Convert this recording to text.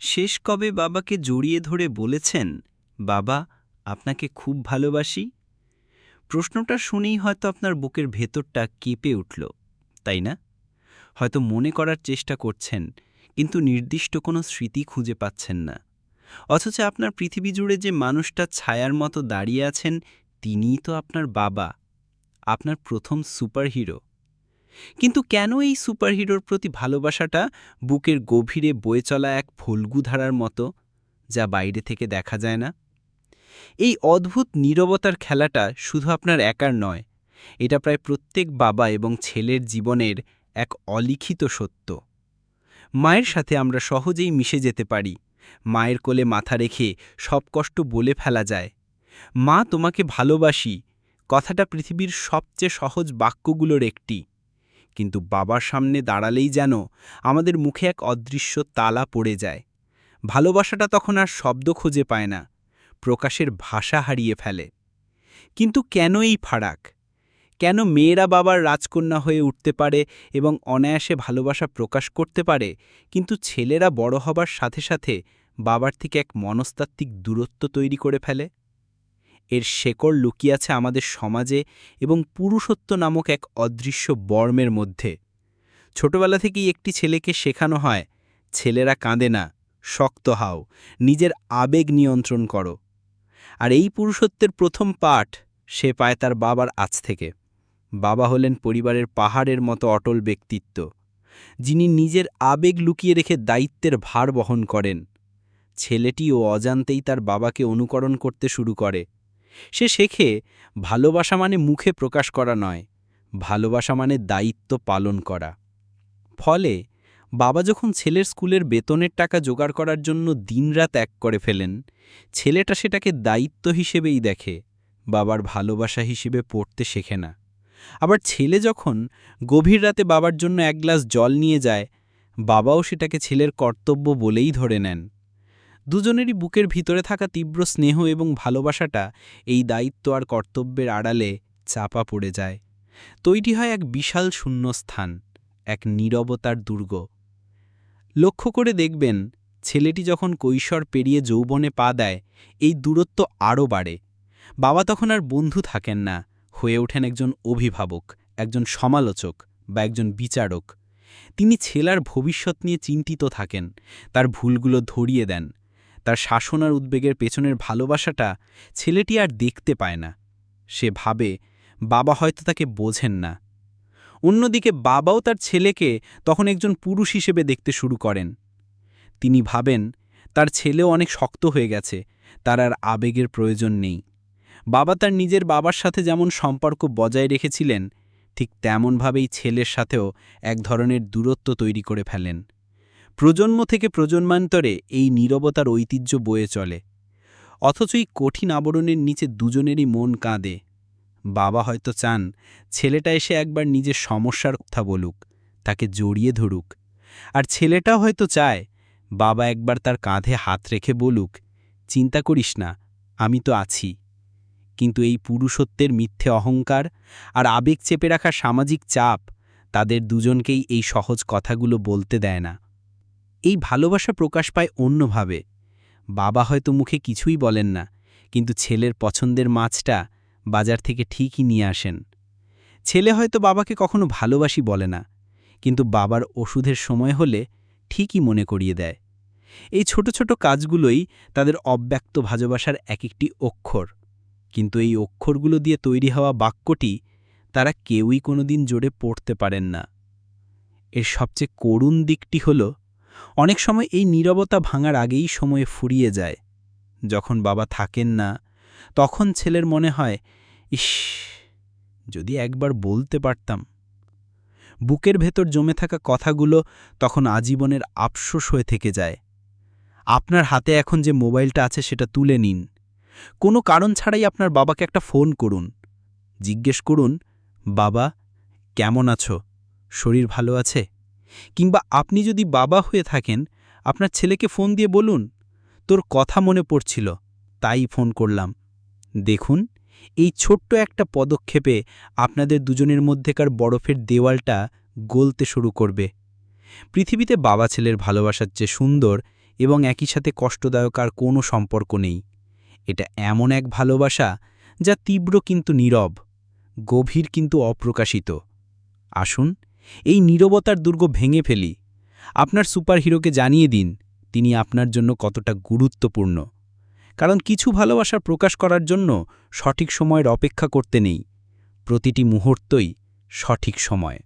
শেষ কবে বাবাকে জড়িয়ে ধরে বলেছেন, বাবা, আপনাকে খুব ভালোবাসি? প্রশ্নটা শুনেই হয়তো আপনার বুকের ভেতরটা কেঁপে উঠল, তাই না? হয়তো মনে করার চেষ্টা করছেন, কিন্তু নির্দিষ্ট কোনো স্মৃতি খুঁজে পাচ্ছেন না। অথচ আপনার পৃথিবী জুড়ে যে মানুষটা ছায়ার মতো দাঁড়িয়ে আছেন, তিনিই তো আপনার বাবা, আপনার প্রথম সুপারহিরো। কিন্তু কেন এই সুপারহিরোর প্রতি ভালোবাসাটা বুকের গভীরে বয়ে চলা এক ফল্গুধারার মতো, যা বাইরে থেকে দেখা যায় না? এই অদ্ভুত নীরবতার খেলাটা শুধু আপনার একার নয়, এটা প্রায় প্রত্যেক বাবা এবং ছেলের জীবনের এক অলিখিত সত্য। মায়ের সাথে আমরা সহজেই মিশে যেতে পারি, মায়ের কোলে মাথা রেখে সব কষ্ট বলে ফেলা যায়। মা তোমাকে ভালোবাসি, কথাটা পৃথিবীর সবচেয়ে সহজ বাক্যগুলোর একটি। কিন্তু বাবার সামনে দাঁড়ালেই যেন আমাদের মুখে এক অদৃশ্য তালা পড়ে যায়। ভালোবাসাটা তখন আর শব্দ খুঁজে পায় না, প্রকাশের ভাষা হারিয়ে ফেলে। কিন্তু কেন এই ফারাক? কেন মেয়েরা বাবার রাজকন্যা হয়ে উঠতে পারে এবং অনায়াসে ভালোবাসা প্রকাশ করতে পারে, কিন্তু ছেলেরা বড় হবার সাথে সাথে বাবার থেকে এক মনস্তাত্ত্বিক দূরত্ব তৈরি করে ফেলে? এর শেকড় লুকিয়ে আছে আমাদের সমাজে এবং পুরুষত্ব নামক এক অদৃশ্য বর্মের মধ্যে। ছোটবেলা থেকেই একটি ছেলেকে শেখানো হয়, ছেলেরা কাঁদে না, শক্ত হাও, নিজের আবেগ নিয়ন্ত্রণ করো। আর এই পুরুষত্বের প্রথম পাঠ সে পায় তার বাবার আজ থেকে। বাবা হলেন পরিবারের পাহাড়ের মতো অটল ব্যক্তিত্ব, যিনি নিজের আবেগ লুকিয়ে রেখে দায়িত্বের ভার বহন করেন। ছেলেটিও অজান্তেই তার বাবাকে অনুকরণ করতে শুরু করে। সে শেখে, ভালোবাসা মানে মুখে প্রকাশ করা নয়, ভালোবাসা মানে দায়িত্ব পালন করা। ফলে, বাবা যখন ছেলের স্কুলের বেতনের টাকা জোগাড় করার জন্য দিনরাত এক করে ফেলেন, ছেলেটা সেটাকে দায়িত্ব হিসেবেই দেখে, বাবার ভালোবাসা হিসেবে পড়তে শেখে না। আবার ছেলে যখন গভীর রাতে বাবার জন্য এক গ্লাস জল নিয়ে যায়, বাবাও সেটাকে ছেলের কর্তব্য বলেই ধরে নেন। দুজনেরই বুকের ভিতরে থাকা তীব্র স্নেহ এবং ভালোবাসাটা এই দায়িত্ব আর কর্তব্যের আড়ালে চাপা পড়ে যায়। তৈরি হয় এক বিশাল শূন্যস্থান, এক নীরবতার দুর্গ। লক্ষ্য করে দেখবেন, ছেলেটি যখন কৈশোর পেরিয়ে যৌবনে পা দেয়, এই দূরত্ব আরও বাড়ে। বাবা তখন আর বন্ধু থাকেন না, হয়ে ওঠেন একজন অভিভাবক, একজন সমালোচক বা একজন বিচারক। তিনি ছেলার ভবিষ্যৎ নিয়ে চিন্তিত থাকেন, তার ভুলগুলো ধরিয়ে দেন তার শাসন আর উদ্বেগের পেছনের ভালোবাসাটা ছেলেটি আর দেখতে পায় না। সে ভাবে, বাবা হয়তো তাকে বোঝেন না। অন্যদিকে বাবাও তার ছেলেকে তখন একজন পুরুষ হিসেবে দেখতে শুরু করেন। তিনি ভাবেন, তার ছেলেও অনেক শক্ত হয়ে গেছে, তার আর আবেগের প্রয়োজন নেই। বাবা তার নিজের বাবার সাথে যেমন সম্পর্ক বজায় রেখেছিলেন, ঠিক তেমনভাবেই ছেলের সাথেও এক ধরনের দূরত্ব তৈরি করে ফেলেন। প্রজন্ম থেকে প্রজন্মান্তরে এই নীরবতার ঐতিহ্য বয়ে চলে। অথচ এই কঠিন আবরণের নিচে দুজনেরই মন কাঁদে। বাবা হয়তো চান ছেলেটা এসে একবার নিজের সমস্যার কথা বলুক, তাকে জড়িয়ে ধরুক। আর ছেলেটাও হয়তো চায়, বাবা একবার তার কাঁধে হাত রেখে বলুক, চিন্তা করিস না, আমি তো আছি। কিন্তু এই পুরুষত্বের মিথ্যে অহংকার আর আবেগ চেপে রাখা সামাজিক চাপ তাদের দুজনকেই এই সহজ কথাগুলো বলতে দেয় না। এই ভালোবাসা প্রকাশ পায় অন্যভাবে। বাবা হয়তো মুখে কিছুই বলেন না, কিন্তু ছেলের পছন্দের মাছটা বাজার থেকে ঠিকই নিয়ে আসেন। ছেলে হয়তো বাবাকে কখনো ভালোবাসি বলে না, কিন্তু বাবার ওষুধের সময় হলে ঠিকই মনে করিয়ে দেয়। এই ছোট ছোট কাজগুলোই তাদের অব্যক্ত ভালোবাসার এক একটি অক্ষর। কিন্তু এই অক্ষরগুলো দিয়ে তৈরি হওয়া বাক্যটি তারা কেউই কোনোদিন জোরে পড়তে পারেন না। এর সবচেয়ে করুণ দিকটি হল অনেক সময় এই নীরবতা ভাঙার আগেই সময়ে ফুরিয়ে যায়। যখন বাবা থাকেন না, তখন ছেলের মনে হয়, ইস, যদি একবার বলতে পারতাম। বুকের ভেতর জমে থাকা কথাগুলো তখন আজীবনের আফসোস হয়ে থেকে যায়। আপনার হাতে এখন যে মোবাইলটা আছে সেটা তুলে নিন। কোনো কারণ ছাড়াই আপনার বাবাকে একটা ফোন করুন। জিজ্ঞেস করুন, বাবা, কেমন আছো? শরীর ভালো আছে? কিংবা আপনি যদি বাবা হয়ে থাকেন, আপনার ছেলেকে ফোন দিয়ে বলুন, তোর কথা মনে পড়ছিল, তাই ফোন করলাম। দেখুন, এই ছোট্ট একটা পদক্ষেপে আপনাদের দুজনের মধ্যেকার বরফের দেওয়ালটা গলতে শুরু করবে। পৃথিবীতে বাবা ছেলের ভালোবাসার চেয়ে সুন্দর এবং একই সাথে কষ্টদায়ক আর কোনো সম্পর্ক নেই। এটা এমন এক ভালোবাসা যা তীব্র কিন্তু নীরব, গভীর কিন্তু অপ্রকাশিত। আসুন এই নীরবতার দুর্গ ভেঙে ফেলি। আপনার সুপারহিরোকে জানিয়ে দিন, তিনি আপনার জন্য কতটা গুরুত্বপূর্ণ। কারণ কিছু ভালোবাসা প্রকাশ করার জন্য সঠিক সময়ের অপেক্ষা করতে নেই। প্রতিটি মুহূর্তই সঠিক সময়।